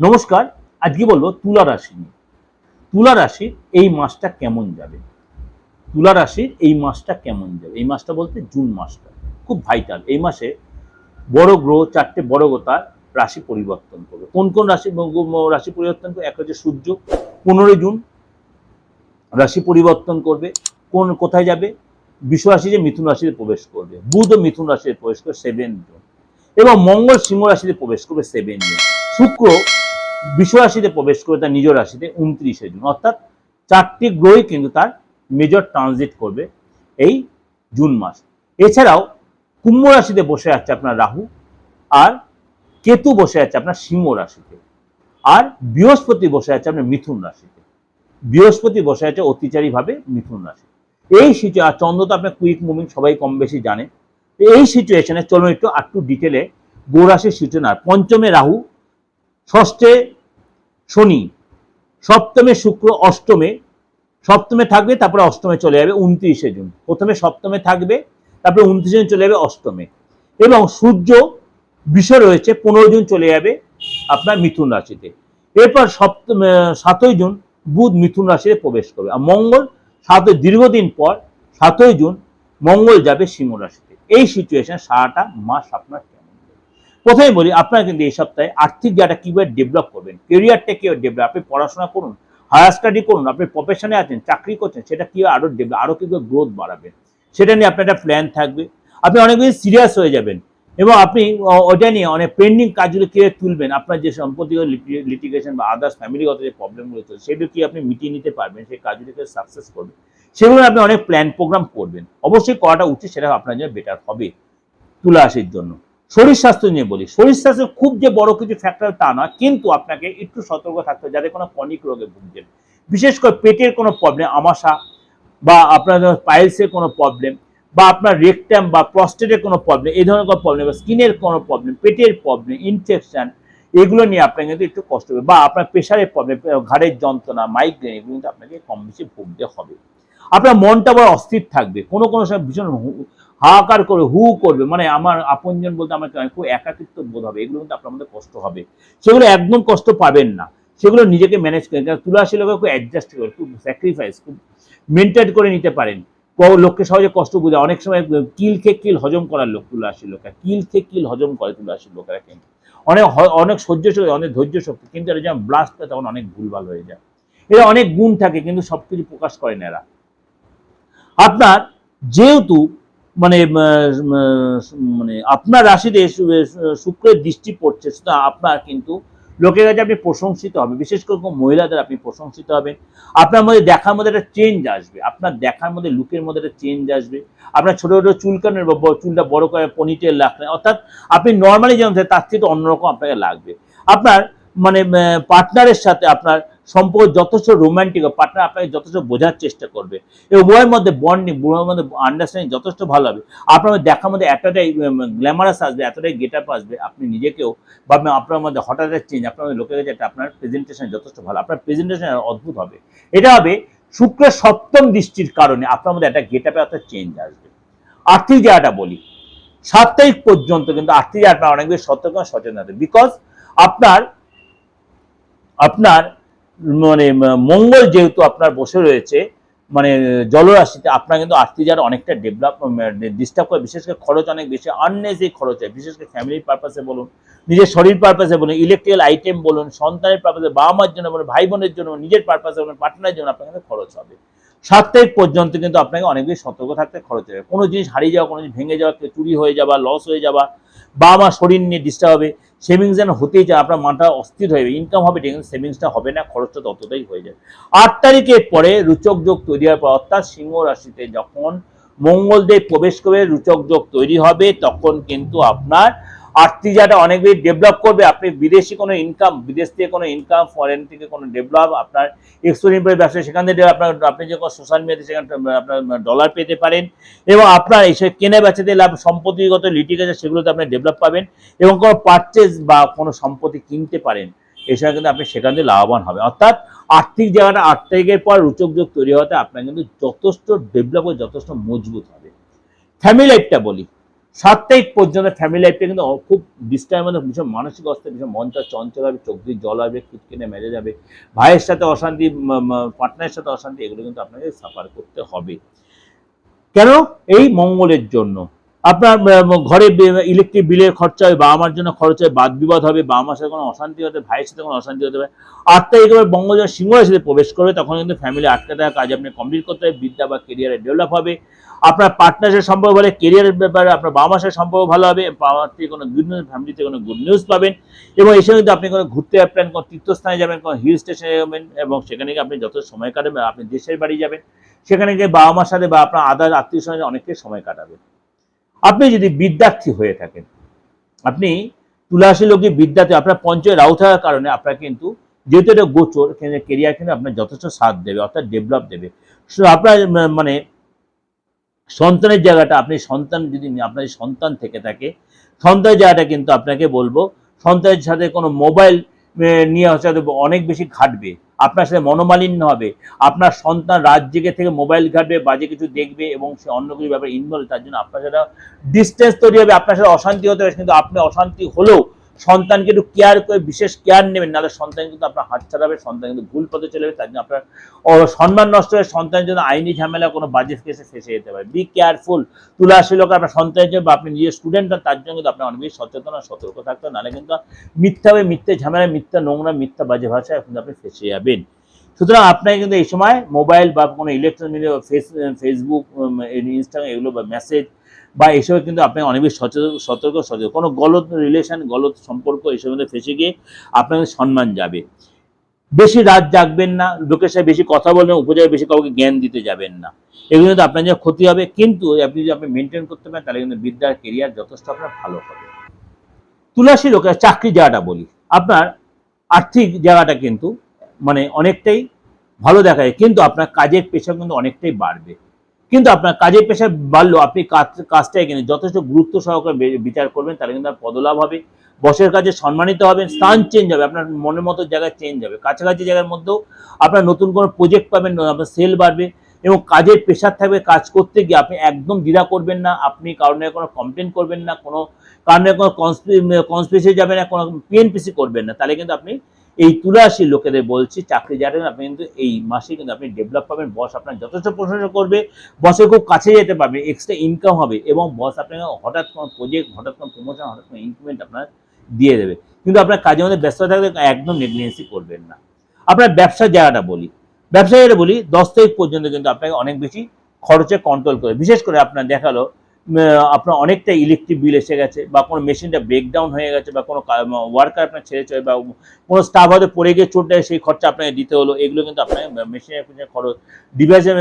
নমস্কার, আজকে বলব তুলা রাশি নিয়ে। তুলা রাশির এই মাসটা কেমন যাবে? তুলা রাশির এই মাসটা কেমন যাবে? এই মাসটা বলতে জুন মাসটা, খুব ভাইটাল এই মাসে বড় গ্রহ, চারটে বড় তার রাশি পরিবর্তন করবে। কোন কোন রাশি রাশি পরিবর্তন করবে? এক হচ্ছে সূর্য, পনেরোই জুন রাশি পরিবর্তন করবে। কোন কোথায় যাবে? বিশ্ব রাশি যে মিথুন রাশিতে প্রবেশ করবে। বুধ ও মিথুন রাশিতে প্রবেশ করবে সেভেন জুন এবং মঙ্গল সিংহ রাশিতে প্রবেশ করবে সেভেন জুন। শুক্র বিশ্ব রাশিতে প্রবেশ করবে তার নিজ রাশিতে উনত্রিশে জুন, অর্থাৎ চারটি গ্রহই কিন্তু তার মেজর ট্রানজিট করবে এই জুন মাস। এছাড়াও কুম্ভ রাশিতে বসে আছে আপনার রাহু আর কেতু বসে আছে আপনার সিংহ রাশিতে আর বৃহস্পতি বসে আছে আপনার মিথুন রাশিতে। বৃহস্পতি বসে আছে অতিচারী ভাবে মিথুন রাশি। এই সিচুয়ে আর চন্দ্র তো আপনার কুইক মুভিং সবাই কম বেশি জানে। এই সিচুয়েশনে চলুন একটু, আর একটু ডিটেলে গৌরাশির সূচনা পঞ্চমে রাহু ষষ্ঠে শনি, সপ্তমে শুক্র, অষ্টমে, সপ্তমে থাকবে, তারপরে অষ্টমে চলে যাবে উনত্রিশে জুন। প্রথমে সপ্তমে থাকবে, তারপরে উনত্রিশে জুন চলে যাবে অষ্টমে। এবং সূর্য বিষ রয়েছে, পনেরো জুন চলে যাবে আপনার মিথুন রাশিতে। এরপর সপ্তম সাতই জুন বুধ মিথুন রাশিতে প্রবেশ করবে। আর মঙ্গল সাতই, দীর্ঘদিন পর সাতই জুন মঙ্গল যাবে সিংহ রাশিতে। এই সিচুয়েশন সারাটা মাস আপনার? প্রথমে বলি, আপনারা কিন্তু এই সপ্তাহে আর্থিক জায়গাটা কীভাবে ডেভেলপ করবেন? কেরিয়ারটা কীভাবে ডেভেলপ আপনি পড়াশোনা করুন হায়ার স্টাডি করুন, আপনি প্রফেশনে আছেন, চাকরি করছেন, সেটা কীভাবে আরও ডেভেলপ আরও কীভাবে গ্রোথ বাড়াবেন? সেটা নিয়ে আপনার একটা প্ল্যান থাকবে। আপনি অনেক বেশি সিরিয়াস হয়ে যাবেন এবং আপনি ওটা নিয়ে অনেক পেন্ডিং কাজগুলো কীভাবে তুলবেন? আপনার যে সম্পত্তিগত লিটিগেশন বা আদার্স ফ্যামিলিগত যে প্রবলেমগুলো চলছে, সেগুলো কি আপনি মিটিয়ে নিতে পারবেন? সেই কাজগুলোকে সাকসেস করবেন? সেগুলো আপনি অনেক প্ল্যান প্রোগ্রাম করবেন। অবশ্যই করাটা উচিত, সেটা আপনার জন্য বেটার হবে। তুলা রাশির জন্য। শরীর স্বাস্থ্য নিয়ে বলি। শরীর স্বাস্থ্য খুব যে বড় কিছু ফ্যাক্টর তা না কিন্তু আপনাকে একটু সতর্ক থাকতে হবে যাদের কোনো কনিক রোগে ভুগছেন। বিশেষ করে পেটের কোনো প্রবলেম আমাশা বা আপনার পাইলসের কোনো প্রবলেম বা আপনার রেকটাম বা প্রস্টেটের কোনো প্রবলেম এই ধরনের কোনো প্রবলেম বা স্কিনের কোনো প্রবলেম পেটের প্রবলেম ইনফেকশন এগুলো নিয়ে আপনাকে কিন্তু একটু কষ্ট হবে। বা আপনার প্রেশারের প্রবলেম ঘাড়ের যন্ত্রণা মাইগ্রেন এগুলো কিন্তু আপনাকে কম বেশি ভুগতে হবে। আপনার মনটা বড় অস্থির থাকবে। কোনো কোনো সময় ভীষণ হাহাকার করে হু করবে। মানে আমার আপনজন বলতে আমাকে খুব একাকিত্ব বোধ হবে। এগুলো কিন্তু আপনার মধ্যে কষ্ট হবে। সেগুলো একদম কষ্ট পাবেন না। সেগুলো নিজেকে ম্যানেজ করেন কারণ তুলাশি লোকের খুব অ্যাডজাস্ট করে, খুব স্যাক্রিফাইস খুব মেনটেন করে নিতে পারেন। লোককে সহজে কষ্ট বুঝে অনেক সময় কিল খেয়ে কিল হজম করার লোক তুলাশি লোকেরা কিল খেয়ে কিল হজম করে তুলাশি লোকেরা কিন্তু। অনেক অনেক সহ্য শক্তি, অনেক ধৈর্য শক্তি, কিন্তু এটা যখন ব্লাস্ট হয় তখন অনেক ভুলভাল হয়ে যায়। এরা অনেক গুণ থাকে, কিন্তু সবকিছু প্রকাশ করেন এরা। আপনার যেহেতু মানে মানে আপনার রাশিতে শুক্রের দৃষ্টি পড়ছে, সুতরাং আপনার কিন্তু লোকের কাছে আপনি প্রশংসিত হবে বিশেষ করে মহিলাদের আপনি প্রশংসিত হবেন। আপনার মধ্যে দেখার মধ্যে একটা চেঞ্জ আসবে। আপনার দেখার মধ্যে, লুকের মধ্যে একটা চেঞ্জ আসবে। আপনার ছোট ছোট চুলকানের চুলটা বড় করে পনিটেল রাখলেন, অর্থাৎ আপনি নর্মালি যেমন তার থেকে অন্যরকম আপনাকে লাগবে। আপনার মানে পার্টনারের সাথে আপনার সম্পর্ক যথেষ্ট রোমান্টিক পার্টনার আপনাকে যথেষ্ট বোঝার চেষ্টা করবে। এবং উভয়ের মধ্যে বন্ডিং উভয়ের মধ্যে আন্ডারস্ট্যান্ডিং যথেষ্ট ভালো হবে। আপনার দেখার মধ্যে এতটাই গ্ল্যামারাস আসবে, এতটাই গেট আপ আসবে, আপনি নিজেকেও বা আপনার মধ্যে হঠাৎ চেঞ্জ আপনার লোকের কাছে একটা আপনার প্রেজেন্টেশন যথেষ্ট ভালো, আপনার প্রেজেন্টেশন অদ্ভুত হবে। এটা হবে শুক্রের সপ্তম দৃষ্টির কারণে আপনার মধ্যে একটা গেট আপে একটা চেঞ্জ আসবে। আর্থিক জায়গাটা বলি। সাত তারিখ পর্যন্ত কিন্তু আর্থিক জায়গাটা অনেক বেশি সতর্ক সচেতন হবে। বিকজ আপনার আপনার মানে মঙ্গল যেহেতু আপনার বসে রয়েছে মানে জলরাশিতে আপনার কিন্তু আর্থিক যারা অনেকটা ডেভেলপ ডিস্টার্ব করে, বিশেষ করে খরচ অনেক বেশি আননেসেরি খরচ হয়। বিশেষ করে ফ্যামিলির পারপাসে বলুন, নিজের শরীর পারপাসে বলুন ইলেকট্রিক্যাল আইটেম বলুন, সন্তানের পারপাসে বাবা মার জন্য বলুন ভাই বোনের জন্য নিজের পারপাসে বলুন পার্টনারের জন্য আপনার কিন্তু খরচ হবে। সাত তারিখ পর্যন্ত কিন্তু আপনাকে অনেক বেশি সতর্ক থাকতে খরচ হবে। কোনো জিনিস হারিয়ে যাওয়া, কোনো জিনিস ভেঙে যাওয়া চুরি হয়ে যাওয়া লস হয়ে যাওয়া বা আমার শরীর নিয়ে ডিস্টার্ব হবে সেভিংস যেন হতেই চায়, আপনার মাথা অস্থির হয়ে যাবে ইনকাম হবে সেভিংসটা হবে না, খরচটা ততটাই হয়ে যাবে। আট তারিখের পরে রুচক যোগ তৈরি হওয়ার পর অর্থাৎ সিংহ রাশিতে যখন মঙ্গলদেব প্রবেশ করে রুচক যোগ তৈরি হবে, তখন কিন্তু আপনার আর্থিক জায়গাটা অনেক বেশি ডেভেলপ করবে। আপনি বিদেশি কোনো ইনকাম বিদেশ থেকে কোনো ইনকাম ফরেন থেকে কোনো ডেভেলপ আপনার এক্সপোর্ট ব্যবসা সেখান থেকে আপনার, আপনি যে কোনো সোশ্যাল মিডিয়াতে সেখানে আপনার ডলার পেতে পারেন এবং আপনার এইসব কেনা বেচাতে লাভ, সম্পত্তিগত লিটিগেশন সেগুলোতে আপনি ডেভেলপ পাবেন এবং কোনো পারচেজ বা কোনো সম্পত্তি কিনতে পারেন। এই সময় কিন্তু আপনি সেখান থেকে লাভবান হবে অর্থাৎ আর্থিক জায়গাটা আট তারিখের পর রুচক যোগ তৈরি হওয়াতে আপনার কিন্তু যথেষ্ট ডেভেলপ ও যথেষ্ট মজবুত হবে। ফ্যামিলি লাইফটা বলি। সাত তারিখ পর্যন্ত ফ্যামিলি লাইফটা কিন্তু খুব ডিস্টার্ব মানে ভীষণ মানসিক অবস্থা ভীষণ মনটা চঞ্চল হবে, চোখ দিয়ে জল হবে খিটকিনে মেরে যাবে। ভাইয়ের সাথে অশান্তি পার্টনারের সাথে অশান্তি, এগুলো কিন্তু আপনাকে সাফার করতে হবে। কেন? এই মঙ্গলের জন্য। আপনার ঘরে ইলেকট্রিক বিলের খরচা হয় বাবা মার জন্য খরচ হয় বাদ বিবাদ হবে বাবা মার সাথে কোনো অশান্তি হতে, ভাইয়ের সাথে কোনো অশান্তি হতে পারে তারিখ এবার বঙ্গ যখন সিংহ রাশিতে প্রবেশ করবে, তখন কিন্তু ফ্যামিলি আটকে থাকা কাজ আপনি কমপ্লিট করতে হবে বিদ্যা বা কেরিয়ারে ডেভেলপ হবে। আপনার পার্টনারের সম্পর্ক ভালো কেরিয়ারের ব্যাপারে আপনার বাবা মাসের সম্পর্ক ভালো হবে বাবা থেকে কোনো গুড নিউজ ফ্যামিলিতে কোনো গুড নিউজ পাবেন, এবং এই সময় কিন্তু আপনি কোনো ঘুরতে প্ল্যান কোনো তীর্থস্থানে যাবেন, কোনো হিল স্টেশনে যাবেন, এবং সেখানে গিয়ে আপনি যত সময় কাটাবেন, আপনি দেশের বাড়ি যাবেন, সেখানে গিয়ে বাবা মার সাথে বা আপনার আদার আত্মীয় স্বজন অনেকটাই সময় কাটাবেন। আপনি যদি বিদ্যার্থী হয়ে থাকেন, আপনি তুলাশী লোকে বিদ্যার্থী আপনার পঞ্চয় রাউ থাকার কারণে আপনার কিন্তু যেহেতু এটা গোচর কেরিয়ার কিন্তু আপনার যথেষ্ট সাথ দেবে, অর্থাৎ ডেভেলপ দেবে। আপনার মানে সন্তানের জায়গাটা, আপনি সন্তান যদি, আপনার সন্তান থেকে থাকে, সন্তানের জায়গাটা কিন্তু আপনাকে বলব, সন্তানের সাথে কোনো মোবাইল নিয়ে হচ্ছে অনেক বেশি ঘাটবে। আপনার সাথে মনোমালিন্য হবে। আপনার সন্তান রাত জেগে থেকে মোবাইল ঘাটবে, বাজে কিছু দেখবে এবং সে অন্য কিছু ব্যাপারে ইনভলভ তার জন্য আপনার সাথে ডিস্টেন্স তৈরি হবে, আপনার সাথে অশান্তি হতে পারে, কিন্তু আপনি অশান্তি হলেও সন্তানকে একটু কেয়ার করে, বিশেষ কেয়ার নেবেন, নাহলে সন্তান কিন্তু আপনার হাত ছাড়াবে, সন্তান কিন্তু ভুল পথে চলে যাবে, তার জন্য আপনার সম্মান নষ্ট হয়ে সন্তানের জন্য আইনি ঝামেলা, কোনো বাজে কেসে ফেসে যেতে পারে। বি কেয়ারফুল তুলাশী লোক আপনার সন্তানের জন্য বা আপনি নিজের স্টুডেন্ট তার জন্য কিন্তু আপনার অনেক বেশি সচেতন আর সতর্ক থাকতে হবে, নাহলে কিন্তু মিথ্যা হবে মিথ্যে ঝামেলা মিথ্যা নোংরা, মিথ্যা বাজে ভাষায় কিন্তু আপনি ফেসে যাবেন। সুতরাং আপনাকে কিন্তু এই সময় মোবাইল বা কোনো electronic media face Facebook Instagram এগুলো বা মেসেজ বা এইসবে কিন্তু আপনি অনেক বেশি সচেতন সতর্ক সচেতন কোনো গলত রিলেশন গলত সম্পর্ক এইসবের মধ্যে ফেসে গিয়ে আপনাকে সম্মান যাবে। বেশি রাত জাগবেন না, লোকের সাথে বেশি কথা বলবেন, উপজায় বেশি কাউকে জ্ঞান দিতে যাবেন না। এগুলো কিন্তু আপনার যে ক্ষতি হবে, কিন্তু আপনি যদি আপনি মেনটেন করতে পারেন, তাহলে কিন্তু বিদ্যার কেরিয়ার যথেষ্ট আপনার ভালো হবে। তুলাসী লোকের চাকরি জায়গাটা বলি। আপনার আর্থিক জায়গাটা কিন্তু মানে অনেকটাই ভালো দেখায়, কিন্তু আপনার কাজের পেশা কিন্তু অনেকটাই বাড়বে। কিন্তু আপনার কাজের পেশা বাড়লেও আপনি কাজ কাজটাই কিন্তু যথেষ্ট গুরুত্ব সহকারে বিচার করবেন, তাহলে কিন্তু আপনার পদলাভ হবে। বসের কাজে সম্মানিত হবেন, স্থান চেঞ্জ হবে, আপনার মনের মতো জায়গায় চেঞ্জ হবে। কাছাকাছি জায়গার মধ্যেও আপনার নতুন কোনো প্রজেক্ট পাবেন, আপনার সেল বাড়বে এবং কাজের প্রেশার থাকবে, কাজ করতে গিয়ে আপনি একদম দ্বিধা করবেন না, আপনি কারণে কোনো কমপ্লেন করবেন না, কোনো কারণে কোনো কনস্পিরেসি যাবেন না, কোনো পিএনপিসি করবেন না, তাহলে কিন্তু আপনি এই তুলাশি লোকেদের বলছি, চাকরি যাবেন আপনি কিন্তু এই মাসে কিন্তু আপনি ডেভেলপ পাবেন। বস আপনার যথেষ্ট প্রশংসা করবে। বসের খুব কাছে যেতে পারবে এক্সট্রা ইনকাম হবে এবং বস আপনাকে হঠাৎ কোনো প্রজেক্ট হঠাৎ কোনো প্রমোশন হঠাৎ কোনো ইনক্রিমেন্ট আপনার দিয়ে দেবে। কিন্তু আপনার কাজের মধ্যে ব্যস্ত থাকলে একদম নেগলিজেন্সি করবেন না। আপনার ব্যবসার জায়গাটা বলি, ব্যবসা জায়গাটা বলি, দশ তারিখ পর্যন্ত কিন্তু আপনাকে অনেক বেশি খরচে কন্ট্রোল করে। বিশেষ করে আপনার দেখাল আপনার অনেকটা ইলেকট্রিক বিল এসে গেছে বা কোনো মেশিনটা ব্রেকডাউন হয়ে গেছে বা কোনো ওয়ার্কার আপনার ছেড়ে চলে বা কোনো স্টাফ হয়তো পড়ে গিয়ে চোট দেয় সেই খরচা আপনাকে দিতে হলো, এগুলো কিন্তু আপনাকে মেশিনের পিছনে খরচ ডিভাইসের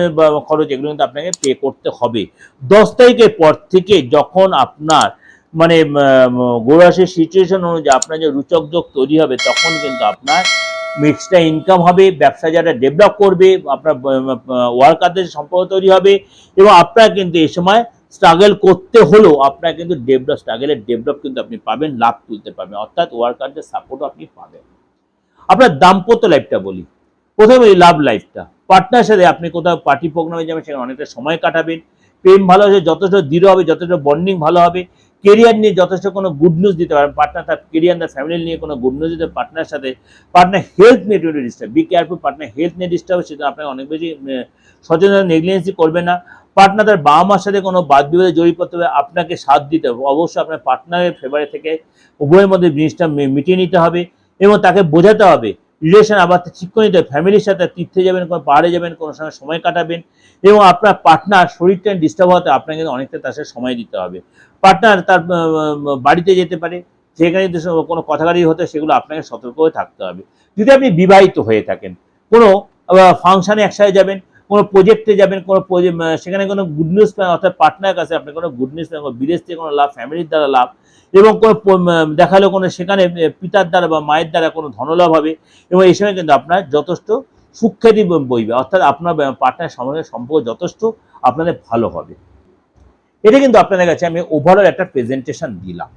খরচ এগুলো কিন্তু আপনাকে পে করতে হবে। দশ তারিখের পর থেকে যখন আপনার মানে গোড়াশের সিচুয়েশন অনুযায়ী আপনার যে রুচক যোগ তৈরি হবে, তখন কিন্তু আপনার এক্সট্রা ইনকাম হবে, ব্যবসা যারা ডেভেলপ করবে, আপনার ওয়ার্কারদের সম্পর্ক তৈরি হবে এবং আপনার কিন্তু এই সময় স্ট্রাগল করতে হলেও আপনার কিন্তু ডেভেলপ স্ট্রাগলের ডেভেলপ কিন্তু আপনি পাবেন, লাভ তুলতে পারবেন। অর্থাৎ ওয়ার্কারদের সাপোর্টও আপনি পাবেন। আপনার দাম্পত্য লাইফটা বলি। প্রথমে বলি লাভ লাইফটা পার্টনার সাথে আপনি কোথাও পার্টি প্রোগ্রামে যাবেন, সেখানে অনেকটা সময় কাটাবেন। প্রেম ভালো হবে যথেষ্ট দৃঢ় হবে, যথেষ্ট বন্ডিং ভালো হবে। কেরিয়ার নিয়ে যথেষ্ট কোনো গুড নিউজ দিতে পারেন পার্টনার তার কেরিয়ার তার ফ্যামিলি নিয়ে কোনো গুড নিউজ দিতে পার্টনার সাথে পার্টনার হেলথ নিয়ে একটু disturb be careful partner health নিয়ে ডিস্টার্ব সেটা আপনাকে অনেক বেশি সচেতন নেগলিজেন্সি করবে না। পার্টনার তার বাবা মার সাথে কোনো বাদ বিবাদে জড়িয়ে পড়তে হবে আপনাকে সাথ দিতে হবে। অবশ্যই আপনার পার্টনারের ফেভারে থেকে উভয়ের মধ্যে জিনিসটা মিটিয়ে নিতে হবে এবং তাকে বোঝাতে হবে। রিলেশন আবার ঠিক করে নিতে হবে। ফ্যামিলির সাথে তীর্থে যাবেন, কোনো পাহাড়ে যাবেন, কোনো সময় সময় কাটাবেন এবং আপনার পার্টনার শরীরটা ডিস্টার্ব হতে আপনাকে অনেকটা তার সাথে সময় দিতে হবে। পার্টনার তার বাড়িতে যেতে পারে সেখানে কোনো কথাকারি হতে সেগুলো আপনাকে সতর্ক হয়ে থাকতে হবে। যদি আপনি বিবাহিত হয়ে থাকেন, কোনো ফাংশানে একসাথে যাবেন কোনো প্রজেক্টে যাবেন, কোনো সেখানে কোনো গুড নিউজ অর্থাৎ পার্টনার কাছে আপনি কোনো গুড নিউজ বিদেশ থেকে কোনো লাভ ফ্যামিলির দ্বারা লাভ, এবং কোনো দেখাল কোনো সেখানে পিতার দ্বারা বা মায়ের দ্বারা কোনো ধনলাভ হবে, এবং এই সময় কিন্তু আপনার যথেষ্ট সুখ্যাতি বইবে, অর্থাৎ আপনার পার্টনার সঙ্গে সম্পর্ক যথেষ্ট আপনাদের ভালো হবে। এটা কিন্তু আপনাদের কাছে আমি ওভারঅল একটা প্রেজেন্টেশন দিলাম।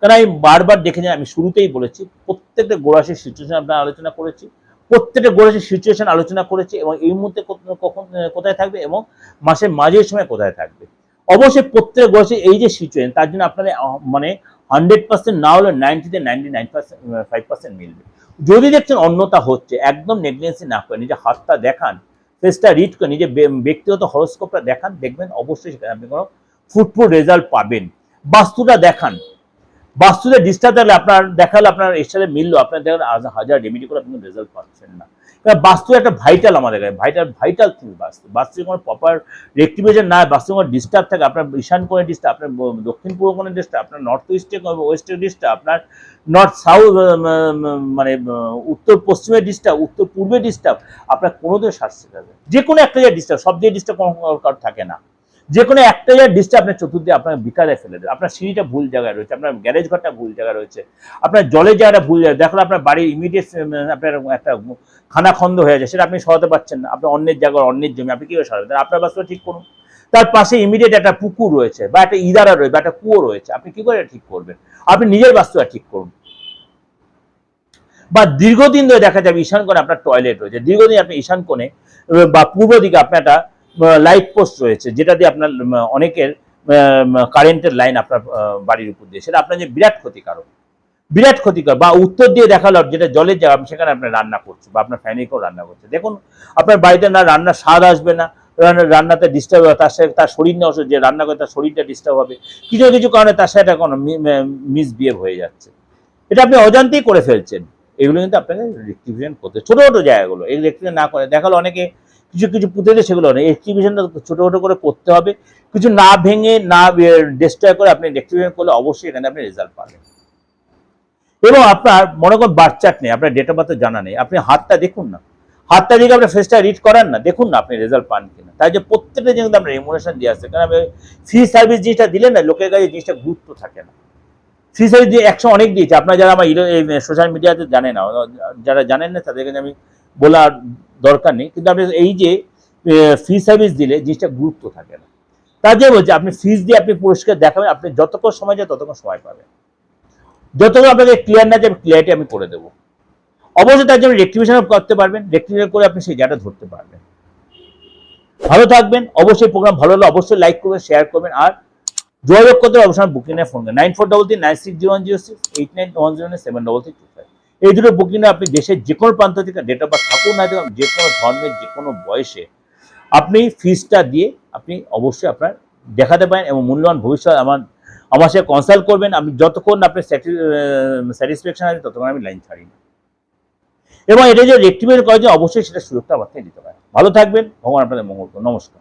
কারণ আমি বারবার দেখে যাই আমি শুরুতেই বলেছি, প্রত্যেকটা গোড়াশের সিচুয়েশন আপনার আলোচনা করেছি প্রত্যেকটা গোড়াশের সিচুয়েশন আলোচনা করেছে এবং এই মুহূর্তে কখন কোথায় থাকবে এবং মাসের মাঝের সময় কোথায় থাকবে। অবশ্যই প্রত্যেক বয়সে এই যে সিচুয়েশন তার জন্য আপনাদের মানে হান্ড্রেড পার্সেন্ট না হলে নাইনটিতে ninety nine percent five percent মিলবে। যদি দেখছেন অন্যতা হচ্ছে, একদম নেগলিজেন্সি না করে নিজের হাতটা দেখান ফেসটা রিড করে নিজের ব্যক্তিগত হরস্কোপটা দেখান, দেখবেন অবশ্যই সেখানে আপনি কোনো ফুটফুল রেজাল্ট পাবেন। বাস্তুটা দেখান বাস্তুতে ডিস্টার্ব থাকলে আপনার, দেখালে আপনার এর সাথে মিললো, আপনার দেখেন হাজার- রেমেডি করে আপনি রেজাল্ট পাচ্ছেন না। কারণ বাস্তু একটা ভাইটাল আমাদের কাছে ভাইটাল ভাইটাল থিং বাস্তু। বাস্তু কোনো প্রপার রেক্টিভেশন না বাস্তু কোনো ডিস্টার্ব থাকে। আপনার ঈশান কোণে ডিস্টার্ব আপনার দক্ষিণ পূর্ব কোণে ডিস্টার্ব আপনার নর্থ ইস্টে ওয়েস্টে ডিস্টার্ব আপনার নর্থ সাউথ মানে উত্তর, পশ্চিমে ডিস্টার্ব উত্তর, পূর্বে ডিস্টার্ব আপনার কোনোদিন স্বাস্থ্য থাকবে যে কোনো একটা জায়গায় ডিস্টার্ব সব জায়গায় ডিস্টার্ব কোনো থাকে না। যে কোনো একটা জায়গায় ডিস্টার্ব আপনার চতুর্দিকে আপনার বিকারে ফেলে দেবে। আপনার সিঁড়িটা ভুল জায়গায় রয়েছে, আপনার গ্যারেজ ঘরটা ভুল জায়গায় রয়েছে, আপনার জলের জায়গাটা ভুল জায়গায় দেখো আপনার বাড়ির ইমিডিয়েট আপনার একটা খানাখন্দ হয়ে যায় সেটা আপনি সরাতে পারছেন না। আপনার অন্যের জায়গায়, অন্যের জমি, আপনি কীভাবে সরাবেন? আপনার বাস্তব ঠিক করুন। তার পাশে ইমিডিয়েট একটা পুকুর রয়েছে বা একটা ইদারা রয়েছে বা একটা কুয়ো রয়েছে, আপনি কী করে ঠিক করবেন? আপনি নিজের বাস্তুটা ঠিক করুন। বা দীর্ঘদিন ধরে দেখা যাবে ঈশান কোণে আপনার টয়লেট রয়েছে। দীর্ঘদিন আপনি ঈশান কোণে, বা পূর্ব দিকে আপনার একটা লাইট পোস্ট রয়েছে, যেটা দিয়ে আপনার অনেকের কারেন্টের লাইন আপনার বাড়ির উপর দিয়ে। সেটা আপনার যে বিরাট ক্ষতিকারক। বিরাট ক্ষতিকর বা উত্তর দিয়ে দেখাল যেটা জলের জায়গা সেখানে আপনার রান্না করছে বা আপনার ফ্যানিকেও রান্না করছে। দেখুন, আপনার বাড়িতে না রান্নার স্বাদ আসবে না রান্নাতে ডিস্টার্ব হবে, তার সাথে তার শরীর অসুখ, যে রান্না করে তার শরীরটা ডিস্টার্ব হবে, কিছু না কিছু কারণে তার সাথে কোনো মিসবিহেভ হয়ে যাচ্ছে। এটা আপনি অজান্তেই করে ফেলছেন। এগুলো কিন্তু আপনাকে রেক্টিফিকেশন করতে ছোটো ছোটো জায়গাগুলো এই রেক্টিফিকেশন না করে দেখাল অনেকে কিছু কিছু পুঁতে দিয়ে, সেগুলো নেই। রেক্টিফিকেশনটা ছোটো ছোটো করে করতে হবে। কিছু না ভেঙে, না ডিস্ট্রয় করে আপনি রেক্টিফিকেশন করলে অবশ্যই এখানে আপনি রেজাল্ট পাবেন। এবং আপনার, মনে করুন বাচ্চাট নেই, আপনার ডেট অফ বার্থ জানা নেই। আপনি হাতটা দেখুন না। হাতটা দিকে আপনার ফেসটা রিড করান না, দেখুন না আপনি রেজাল্ট পান কিনা। তাই যে প্রত্যেকটা জিনিস আপনার ইমোশন দিয়ে আসছে। কারণ ফ্রি সার্ভিস জিনিসটা দিলে না, লোকের কাছে জিনিসটা গুরুত্ব থাকে না। ফ্রি সার্ভিস দিয়ে একশো অনেক দিয়েছে। আপনারা যারা আমার সোশ্যাল মিডিয়াতে জানে না, যারা জানেন না তাদের কাছে আমি বলার দরকার নেই, কিন্তু আপনি এই যে ফ্রি সার্ভিস দিলে জিনিসটা গুরুত্ব থাকে না। তার যে বলছে, আপনি ফিস দিয়ে আপনি পুরস্কার দেখাবেন, আপনি যতক্ষণ সময় যায় ততক্ষণ সময় পাবেন। যতক্ষণ আপনাকে ক্লিয়ার না যে ক্লিয়ারিটি আমি করে দেবো। অবশ্যই তার জন্য রেক্টিফিকেশন করতে পারবেন রেক্টিফিকেশন করে আপনি সেই জায়গাটা ধরতে পারবেন। ভালো থাকবেন, অবশ্যই প্রোগ্রাম ভালো হলে অবশ্যই লাইক করবেন শেয়ার করবেন, আর যোগাযোগ করতে অবশ্যই booking phone nine four double three nine six zero one zero six eight nine one zero seven double three two five এই দুটো বুকিং আপনি দেশের যে কোনো প্রান্ত থেকে ডেট অফ বার্থ থাকুন না যে কোনো ধর্মের যে কোনো বয়সে আপনি ফিজটা দিয়ে আপনি অবশ্যই আপনার দেখাতে পারেন এবং মূল্যবান ভবিষ্যৎ আমার আমার সাথে কনসাল্ট করবেন। আপনি যতক্ষণ আপনি স্যাটিসফ্যাকশন আছে, ততক্ষণ আমি লাইন ছাড়ি না এবং এটা যে করার জন্য অবশ্যই সেটা সুযোগটা আমার থেকে দিতে পারে ভালো থাকবেন। ভগবান আপনাদের মঙ্গল নমস্কার।